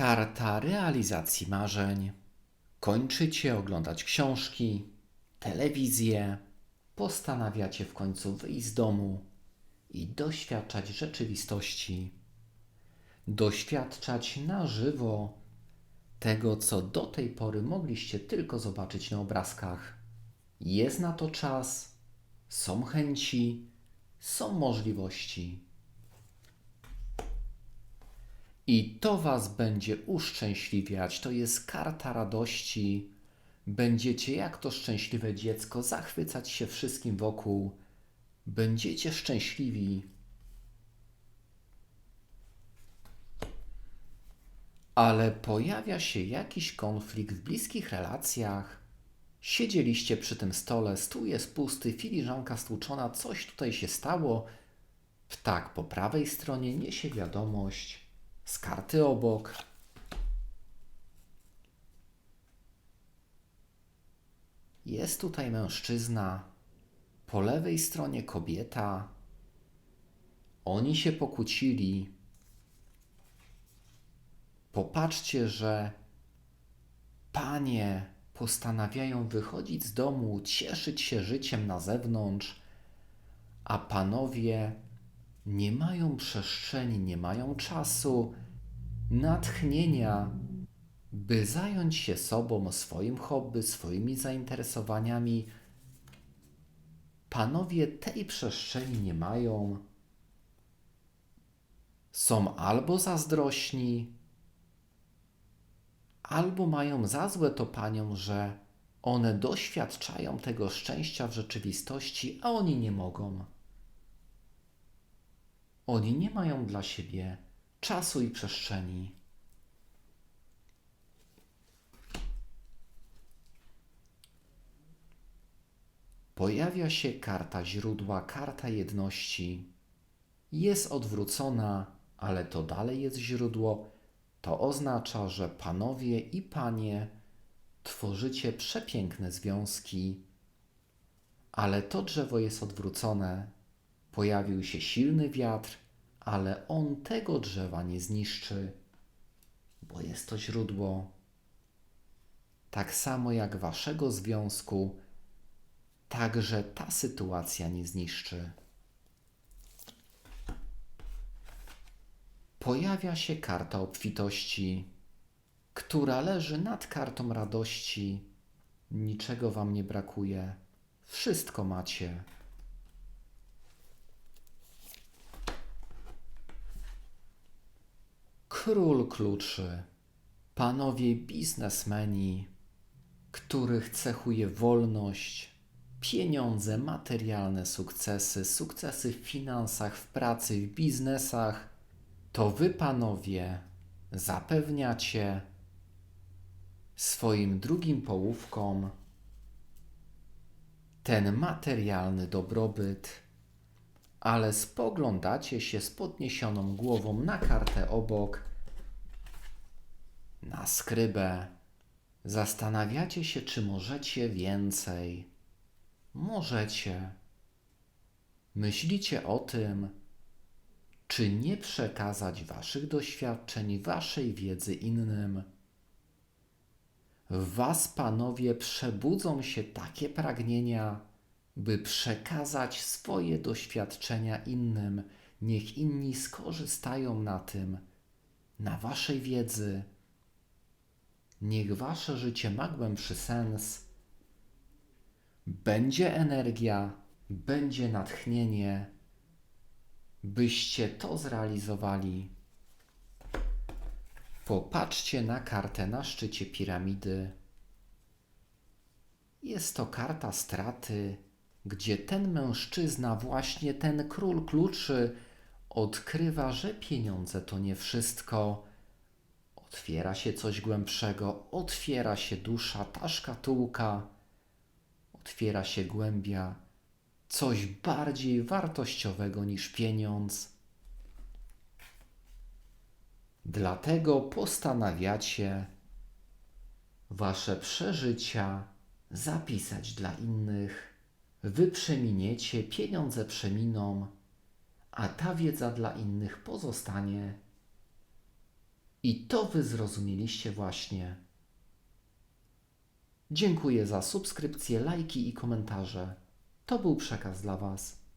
Karta realizacji marzeń. Kończycie oglądać książki, telewizję, postanawiacie w końcu wyjść z domu i doświadczać rzeczywistości. Doświadczać na żywo tego, co do tej pory mogliście tylko zobaczyć na obrazkach. Jest na to czas, są chęci, są możliwości. I to Was będzie uszczęśliwiać. To jest karta radości. Będziecie jak to szczęśliwe dziecko zachwycać się wszystkim wokół. Będziecie szczęśliwi. Ale pojawia się jakiś konflikt w bliskich relacjach. Siedzieliście przy tym stole, stół jest pusty, filiżanka stłuczona, coś tutaj się stało. Ptak po prawej stronie niesie wiadomość z karty obok. Jest tutaj mężczyzna, po lewej stronie kobieta. Oni się pokłócili. Popatrzcie, że panie postanawiają wychodzić z domu, cieszyć się życiem na zewnątrz, a panowie nie mają przestrzeni, nie mają czasu, natchnienia, by zająć się sobą, swoim hobby, swoimi zainteresowaniami. Panowie tej przestrzeni nie mają. Są albo zazdrośni, albo mają za złe to paniom, że one doświadczają tego szczęścia w rzeczywistości, a oni nie mogą. Oni nie mają dla siebie czasu i przestrzeni. Pojawia się karta źródła, karta jedności. Jest odwrócona, ale to dalej jest źródło. To oznacza, że panowie i panie tworzycie przepiękne związki, ale to drzewo jest odwrócone. Pojawił się silny wiatr, ale on tego drzewa nie zniszczy, bo jest to źródło. Tak samo jak waszego związku, także ta sytuacja nie zniszczy. Pojawia się karta obfitości, która leży nad kartą radości. Niczego wam nie brakuje, wszystko macie. Król kluczy, panowie biznesmeni, których cechuje wolność, pieniądze, materialne sukcesy, sukcesy w finansach, w pracy, w biznesach, to wy, panowie, zapewniacie swoim drugim połówkom ten materialny dobrobyt, ale spoglądacie się z podniesioną głową na kartę obok, na skrybę, zastanawiacie się, czy możecie więcej. Możecie. Myślicie o tym, czy nie przekazać waszych doświadczeń, waszej wiedzy innym. W was, panowie, przebudzą się takie pragnienia, by przekazać swoje doświadczenia innym. Niech inni skorzystają na tym, na waszej wiedzy. Niech wasze życie ma głębszy sens. Będzie energia, będzie natchnienie, byście to zrealizowali. Popatrzcie na kartę na szczycie piramidy. Jest to karta straty, gdzie ten mężczyzna, właśnie ten król kluczy, odkrywa, że pieniądze to nie wszystko. Otwiera się coś głębszego, otwiera się dusza, ta szkatułka, otwiera się głębia, coś bardziej wartościowego niż pieniądz. Dlatego postanawiacie wasze przeżycia zapisać dla innych Wy przeminiecie, pieniądze przeminą, a ta wiedza dla innych pozostanie. I to wy zrozumieliście właśnie. Dziękuję za subskrypcje, lajki i komentarze. To był przekaz dla Was.